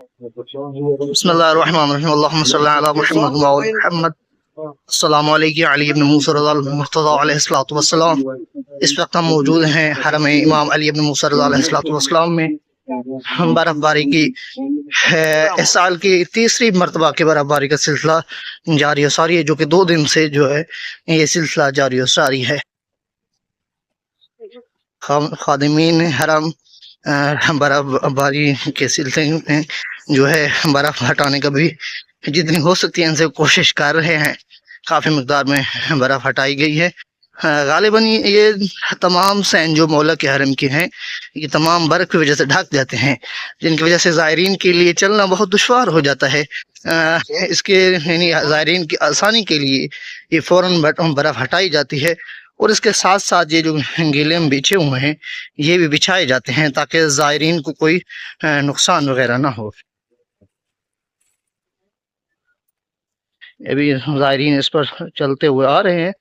بسم اللہ الرحمن الرحیم. اللہم صلی اللہ علی محمد و محمد. السلام علیکم. علی ابن موسیٰ رضا المرتضی علیہ الصلوۃ والسلام. اس وقت ہم موجود ہیں حرم امام علی ابن موسیٰ رضا علیہ الصلوۃ والسلام میں. برف باری کی ہے، اس سال کی تیسری مرتبہ کے برف باری کا سلسلہ جاری و ساری ہے، جو کہ دو دن سے جو ہے، یہ سلسلہ جاری و ساری ہے۔ خادمین حرم برف باری کے سلسلے میں جو ہے برف ہٹانے کا بھی جتنی ہو سکتی ہے ان سے کوشش کر رہے ہیں۔ کافی مقدار میں برف ہٹائی گئی ہے۔ غالباً یہ تمام سین جو مولا کے حرم کے ہیں، یہ تمام برف کی وجہ سے ڈھک جاتے ہیں۔ جن کی وجہ سے زائرین کے لیے چلنا بہت دشوار ہو جاتا ہے۔ اس کے یعنی زائرین کی آسانی کے لیے یہ فوراً برف ہٹائی جاتی ہے۔ اور اس کے ساتھ ساتھ یہ جو گیلے میں بچھے ہوئے ہیں، یہ بھی بچھائے جاتے ہیں تاکہ زائرین کو کوئی نقصان وغیرہ نہ ہو۔ ابھی زائرین اس پر چلتے ہوئے آ رہے ہیں۔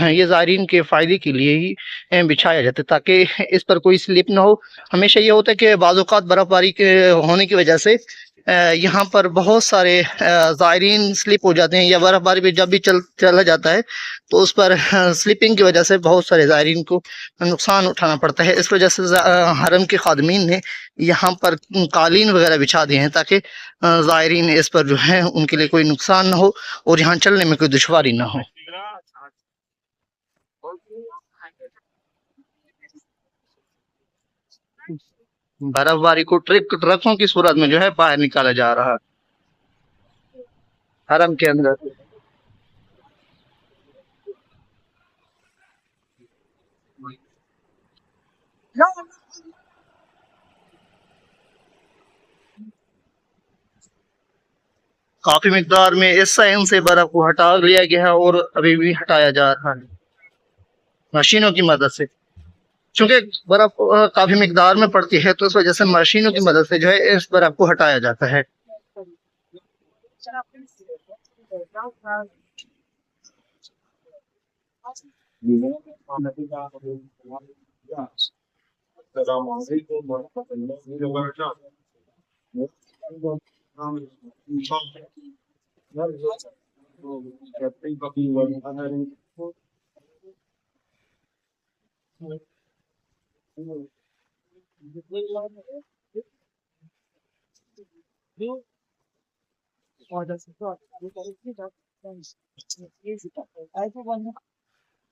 ہاں، یہ زائرین کے فائدے کے لیے ہی بچھایا جاتا ہے تاکہ اس پر کوئی سلپ نہ ہو۔ ہمیشہ یہ ہوتا ہے کہ بعض اوقات برف باری کے ہونے کی وجہ سے یہاں پر بہت سارے زائرین سلپ ہو جاتے ہیں یا برف باری پہ جب بھی چل، چلا جاتا ہے، تو اس پر سلپنگ کی وجہ سے بہت سارے زائرین کو نقصان اٹھانا پڑتا ہے۔ اس وجہ سے حرم کے خادمین نے یہاں پر قالین وغیرہ بچھا دیے ہیں تاکہ زائرین اس پر جو ہے ان کے لیے کوئی نقصان نہ ہو اور یہاں چلنے میں کوئی دشواری نہ ہو۔ برف باری کو ٹرک ٹرکوں کی صورت میں جو ہے باہر نکالا جا رہا ہے۔ حرم کے اندر۔ کافی مقدار میں اس سائن سے برف کو ہٹا لیا گیا ہے اور ابھی بھی ہٹایا جا رہا ہے۔ مشینوں کی مدد سے۔ چونکہ برف کافی مقدار میں پڑتی ہے تو اس وجہ سے مشینوں کی مدد سے جو ہے اس برف کو ہٹایا جاتا ہے۔ السلام علیکم ورحمۃ اللہ وبرکاتہ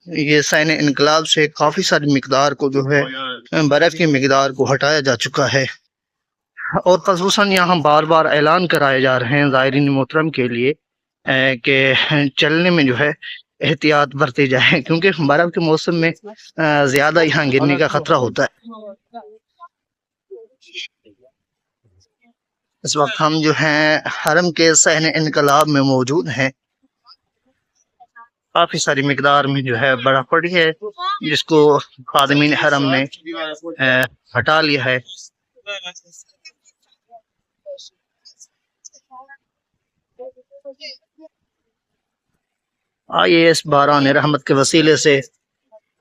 یہ سائن انقلاب سے کافی ساری مقدار کو جو ہے، برف کی مقدار کو ہٹایا جا چکا ہے۔ اور خصوصاً یہاں بار بار اعلان کرائے جا رہے ہیں زائرین محترم کے لیے، کہ چلنے میں جو ہے احتیاط برتی جائے، کیونکہ برف کے موسم میں زیادہ یہاں گرنے کا خطرہ ہوتا ہے۔ اس وقت ہم جو ہیں، حرم کے سہن انقلاب میں موجود ہیں۔ کافی ساری مقدار میں جو ہے برف پڑی ہے، جس کو خادمین حرم نے ہٹا لیا ہے۔ آئیے اس باران رحمت کے وسیلے سے۔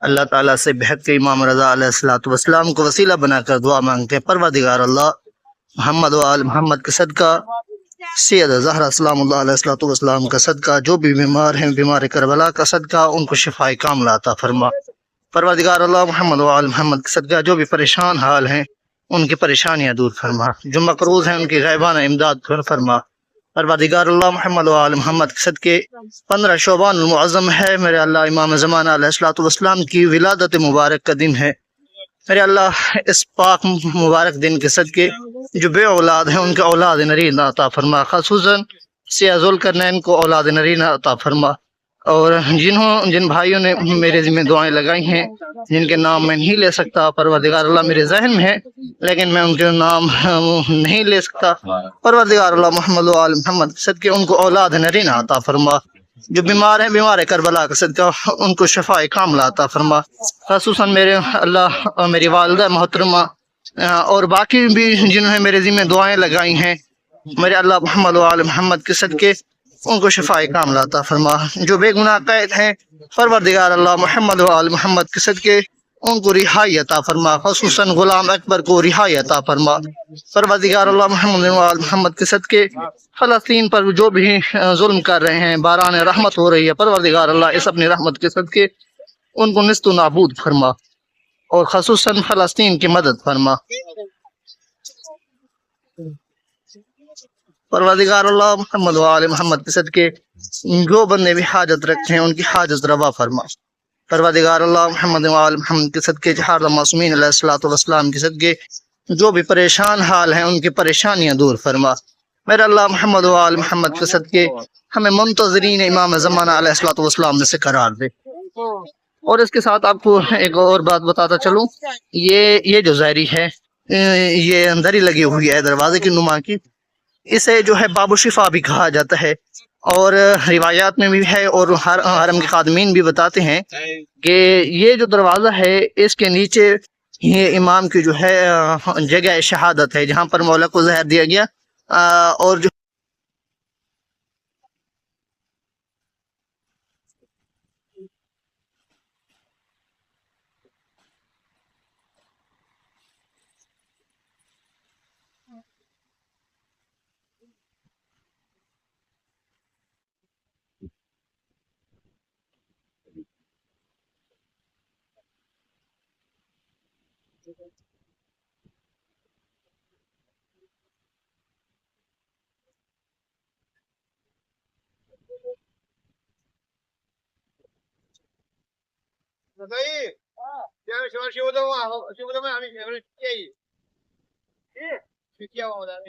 اللہ تعالیٰ سے بہت کے امام رضا علیہ السلاۃ والسلام کو وسیلہ بنا کر دعا مانگتے ہیں۔ پروردگار اللہ، محمد و آل محمد کے صدقہ، سید زہرا السلام اللہ علیہ السلاۃ والسلام کا صدقہ، جو بھی بیمار ہیں، بیمار کربلا کا صدقہ، ان کو شفاء کام عطا فرما۔ پروردگار اللہ، محمد و آل محمد کے صدقہ، جو بھی پریشان حال ہیں، ان کی پریشانیاں دور فرما۔ جو مقروض ہیں، ان کی غیبانہ امداد فرما۔ پروردگار اللہ محمد و آل محمد کے صدقے پندرہ شعبان المعظم ہے۔ میرے اللہ امام زمانہ علیہ السلاۃ والسلام کی ولادت مبارک کا دن ہے۔ میرے اللہ اس پاک مبارک دن کے صدقے جو بے اولاد ہیں، ان کے اولاد نرین عطا فرما۔ خصوصاً سیاض الکرنین کو اولاد نرین عطا فرما۔ اور جنہوں جن بھائیوں نے میرے ذمہ دعائیں لگائی ہیں، جن کے نام میں نہیں لے سکتا، پروردگار اللہ میرے ذہن میں ہے، لیکن میں ان کے نام نہیں لے سکتا۔ پروردگار اللہ محمد و آل محمد کے صدقے ان کو اولاد نرین عطا فرما۔ جو بیمار ہیں، بیمار کربلا کا صدقہ، ان کو شفاء کاملہ عطا فرما۔ خصوصاً میرے اللہ اور میری والدہ محترمہ، اور باقی بھی جنہوں نے میرے ذمہ دعائیں لگائی ہیں، میرے اللہ محمد و آل محمد کے صدقے۔ ان کو شفاء کاملہ عطا فرما۔ جو بے گناہ قید ہیں، پروردگار اللہ محمد و آل محمد کے صدقے، ان کو رہائی عطا فرما۔ خصوصاً غلام اکبر کو رہائی عطا فرما۔ پروردگار اللہ محمد وآل محمد کے صدقے، فلسطین پر جو بھی ظلم کر رہے ہیں، باران رحمت ہو رہی ہے، پروردگار اللہ اس اپنی رحمت کے صدقے، ان کو نست و نابود فرما۔ اور خصوصاً فلسطین کی مدد فرما۔ پروردگار اللہ محمد وآل محمد کے صدقے، جو بندے بھی حاجت رکھتے ہیں، ان کی حاجت روا فرما۔ پروردگار اللہ محمد وآل محمد کے صدقے جہار معصومین علیہ الصلوۃ والسلام کے صدقے، جو بھی پریشان حال ہیں، ان کی پریشانیاں دور فرما۔ میرا اللہ محمد وآل محمد کے صدقے ہمیں منتظرین امام زمانہ علیہ الصلوۃ والسلام میں سے قرار دے۔ اور اس کے ساتھ آپ کو ایک اور بات بتاتا چلوں۔ یہ یہ جو ظاہری ہے یہ اندر ہی لگی ہوئی ہے دروازے کی نما کی۔ اسے جو ہے باب و شفا بھی کہا جاتا ہے۔ اور روایات میں بھی ہے اور حرم کے خادمین بھی بتاتے ہیں کہ یہ جو دروازہ ہے، اس کے نیچے یہ امام کی جو ہے، جگہ شہادت ہے، جہاں پر مولا کو زہر دیا گیا۔ اور جو 可以。这样喜欢修的话，修的话，你是不是介意？去见我的，